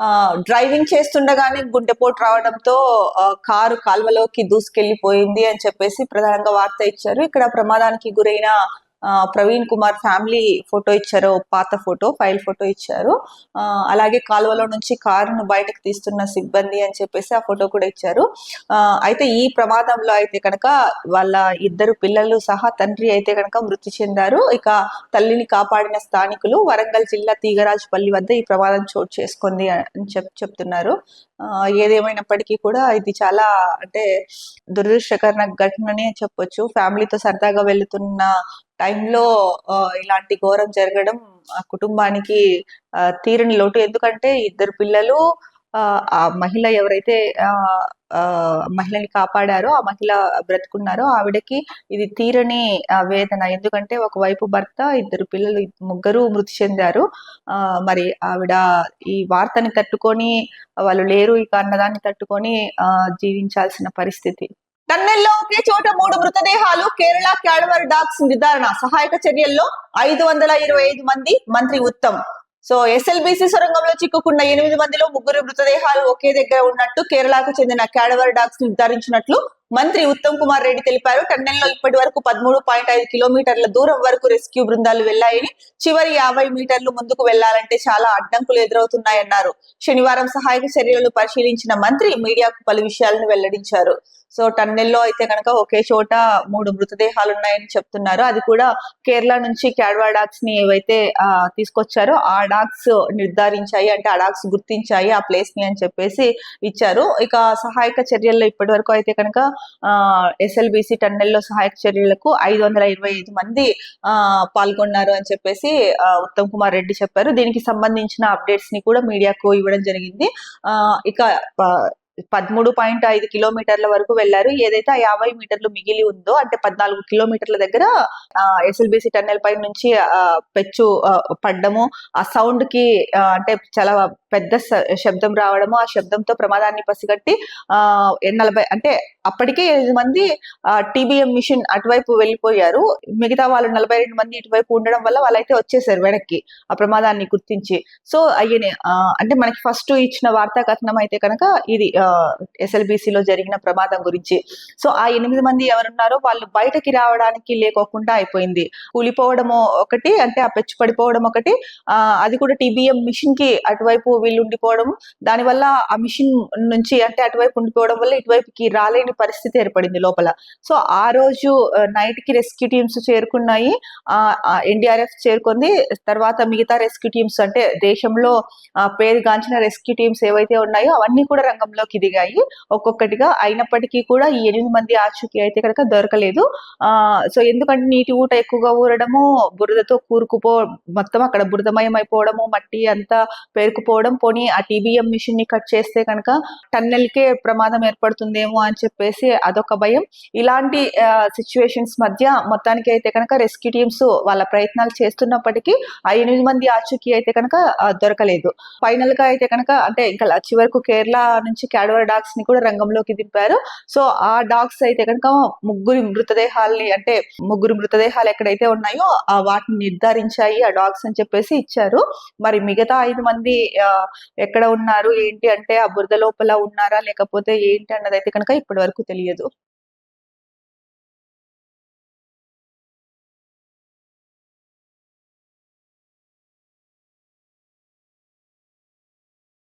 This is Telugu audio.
ఆ, డ్రైవింగ్ చేస్తుండగానే గుండెపోటు రావడంతో ఆ, కారు కాల్వలోకి దూసుకెళ్ళిపోయింది అని చెప్పేసి ప్రధానంగా వార్త ఇచ్చారు. ఇక్కడ ప్రమాదానికి గురైన ప్రవీణ్ కుమార్ ఫ్యామిలీ ఫోటో ఇచ్చారు పాత ఫోటో ఫైల్ ఫోటో ఇచ్చారు. ఆ, అలాగే కాలువలో నుంచి కారును బయటకు తీస్తున్న సిబ్బంది అని చెప్పేసి ఆ ఫోటో కూడా ఇచ్చారు. ఆ, అయితే ఈ ప్రమాదంలో అయితే కనుక వాళ్ళ ఇద్దరు పిల్లలు సహా తండ్రి అయితే కనుక మృతి చెందారు. ఇక తల్లిని కాపాడిన స్థానికులు వరంగల్ జిల్లా తీగరాజుపల్లి వద్ద ఈ ప్రమాదం చోటు చేసుకుంది అని చెప్ చెప్తున్నారు. ఆ, ఏదేమైనప్పటికీ కూడా ఇది చాలా అంటే దురదృష్టకరణ ఘటననే చెప్పొచ్చు. ఫ్యామిలీతో సరదాగా వెళుతున్న టైంలో ఆ, ఇలాంటి ఘోరం జరగడం ఆ కుటుంబానికి తీరని లోటు. ఎందుకంటే ఇద్దరు పిల్లలు ఆ, మహిళ ఎవరైతే ఆ మహిళని కాపాడారో ఆ మహిళ బ్రతుకున్నారో ఆవిడకి ఇది తీరని వేదన. ఎందుకంటే ఒకవైపు భర్త ఇద్దరు పిల్లలు ముగ్గురు మృతి చెందారు. ఆ, మరి ఆవిడ ఈ వార్తని తట్టుకొని వాళ్ళు లేరు ఇక అన్నదాన్ని తట్టుకొని ఆ, జీవించాల్సిన పరిస్థితి. టన్నెల్లో ఒకే చోట మూడు మృతదేహాలు కేరళ క్యాడవర్ డాగ్స్ నిర్ధారణ. సహాయక చర్యల్లో ఐదు వందల ఇరవై ఐదు మంది మంత్రి ఉత్తమ్. సో ఎస్ఎల్బిసి సొరంగంలో చిక్కుకున్న ఎనిమిది మందిలో ముగ్గురు మృతదేహాలు ఒకే దగ్గర ఉన్నట్టు కేరళకు చెందిన క్యాడవర్ డాగ్స్ నిర్ధారించినట్లు మంత్రి ఉత్తమ్ కుమార్ రెడ్డి తెలిపారు. టన్నెల్లో ఇప్పటి వరకు పదమూడు పాయింట్ ఐదు కిలోమీటర్ల దూరం వరకు రెస్క్యూ బృందాలు వెళ్ళాయని చివరి యాభై మీటర్లు ముందుకు వెళ్ళాలంటే చాలా అడ్డంకులు ఎదురవుతున్నాయన్నారు. శనివారం సహాయక చర్యలు పరిశీలించిన మంత్రి మీడియాకు పలు విషయాలను వెల్లడించారు. సో టన్నెల్లో అయితే కనుక ఒకే చోట మూడు మృతదేహాలు ఉన్నాయని చెప్తున్నారు. అది కూడా కేరళ నుంచి క్యాడ్వా డాగ్స్ని ఏవైతే తీసుకొచ్చారో ఆ డాగ్స్ నిర్ధారించాయి. అంటే ఆ డాగ్స్ గుర్తించాయి ఆ ప్లేస్ని అని చెప్పేసి ఇచ్చారు. ఇక సహాయక చర్యల్లో ఇప్పటి వరకు అయితే కనుక ఎస్ఎల్బిసి టన్నెల్లో సహాయక చర్యలకు ఐదు వందల ఇరవై ఐదు మంది ఆ, పాల్గొన్నారు అని చెప్పేసి ఉత్తమ్ కుమార్ రెడ్డి చెప్పారు. దీనికి సంబంధించిన అప్డేట్స్ని కూడా మీడియాకు ఇవ్వడం జరిగింది. ఆ, ఇక పదమూడు పాయింట్ ఐదు కిలోమీటర్ల వరకు వెళ్ళారు ఏదైతే ఆ యాభై మీటర్లు మిగిలి ఉందో అంటే పద్నాలుగు కిలోమీటర్ల దగ్గర ఎస్ఎల్బిసి టన్నెల్ పై నుంచి పెచ్చు ఆ, పడ్డము ఆ సౌండ్కి అంటే చాలా పెద్ద శబ్దం రావడము ఆ శబ్దంతో ప్రమాదాన్ని పసిగట్టి ఆ నలభై అంటే అప్పటికే ఎనిమిది మంది టీబీఎం మిషన్ అటువైపు వెళ్ళిపోయారు. మిగతా వాళ్ళు నలభై రెండు మంది ఇటువైపు ఉండడం వల్ల వాళ్ళైతే వచ్చేసారు వెనక్కి ఆ ప్రమాదాన్ని గుర్తించి. సో అయ్యనే అంటే మనకి ఫస్ట్ ఇచ్చిన వార్తా కథనం అయితే కనుక ఇది SLBC లో జరిగిన ప్రమాదం గురించి. సో ఆ ఎనిమిది మంది ఎవరున్నారో వాళ్ళు బయటకి రావడానికి లేకోకుండా అయిపోయింది. కూలిపోవడము ఒకటి అంటే ఆ పెచ్చు పడిపోవడం ఒకటి ఆ అది కూడా టీబీఎం మిషన్కి అటువైపు వీళ్ళు ఉండిపోవడం దానివల్ల ఆ మిషన్ నుంచి అంటే అటువైపు ఉండిపోవడం వల్ల ఇటువైపుకి రాలేని పరిస్థితి ఏర్పడింది లోపల. సో ఆ రోజు నైట్కి రెస్క్యూ టీమ్స్ చేరుకున్నాయి. ఆ ఎన్డీఆర్ఎఫ్ చేరుకుంది. తర్వాత మిగతా రెస్క్యూ టీమ్స్ అంటే దేశంలో పేరుగాంచిన రెస్క్యూ టీమ్స్ ఏవైతే ఉన్నాయో అవన్నీ కూడా రంగంలోకి దిగాయి. ఒక్కొక్కటిగా అయినప్పటికీ కూడా ఈ ఎనిమిది మంది ఆచూకీ అయితే కనుక దొరకలేదు. ఆ సో ఎందుకంటే నీటి ఊట ఎక్కువగా ఊరడము బురదతో కూరుకుపో మొత్తం అక్కడ బురదమయం అయిపోవడము మట్టి అంతా పేరుకుపోవడం పోనీ ఆ టీబీఎం మిషన్ని కట్ చేస్తే కనుక టన్నెల్ కే ప్రమాదం ఏర్పడుతుందేమో అని చెప్పేసి అదొక భయం. ఇలాంటి సిచ్యువేషన్స్ మధ్య మొత్తానికి అయితే కనుక రెస్క్యూ టీమ్స్ వాళ్ళ ప్రయత్నాలు చేస్తున్నప్పటికీ ఆ ఎనిమిది మంది ఆచూకీ అయితే కనుక దొరకలేదు. ఫైనల్గా అయితే కనుక అంటే ఇంకా చివరకు కేరళ నుంచి జాడవర్ డాగ్స్ని కూడా రంగంలోకి దింపారు. సో ఆ డాగ్స్ అయితే కనుక ముగ్గురి మృతదేహాల్ని అంటే ముగ్గురు మృతదేహాలు ఎక్కడైతే ఉన్నాయో ఆ వాటిని నిర్ధారించాయి ఆ డాగ్స్ అని చెప్పేసి ఇచ్చారు. మరి మిగతా ఐదు మంది ఆ, ఎక్కడ ఉన్నారు? ఏంటి అంటే ఆ బురద లోపల ఉన్నారా? లేకపోతే ఏంటి అన్నది అయితే కనుక ఇప్పటి వరకు తెలియదు.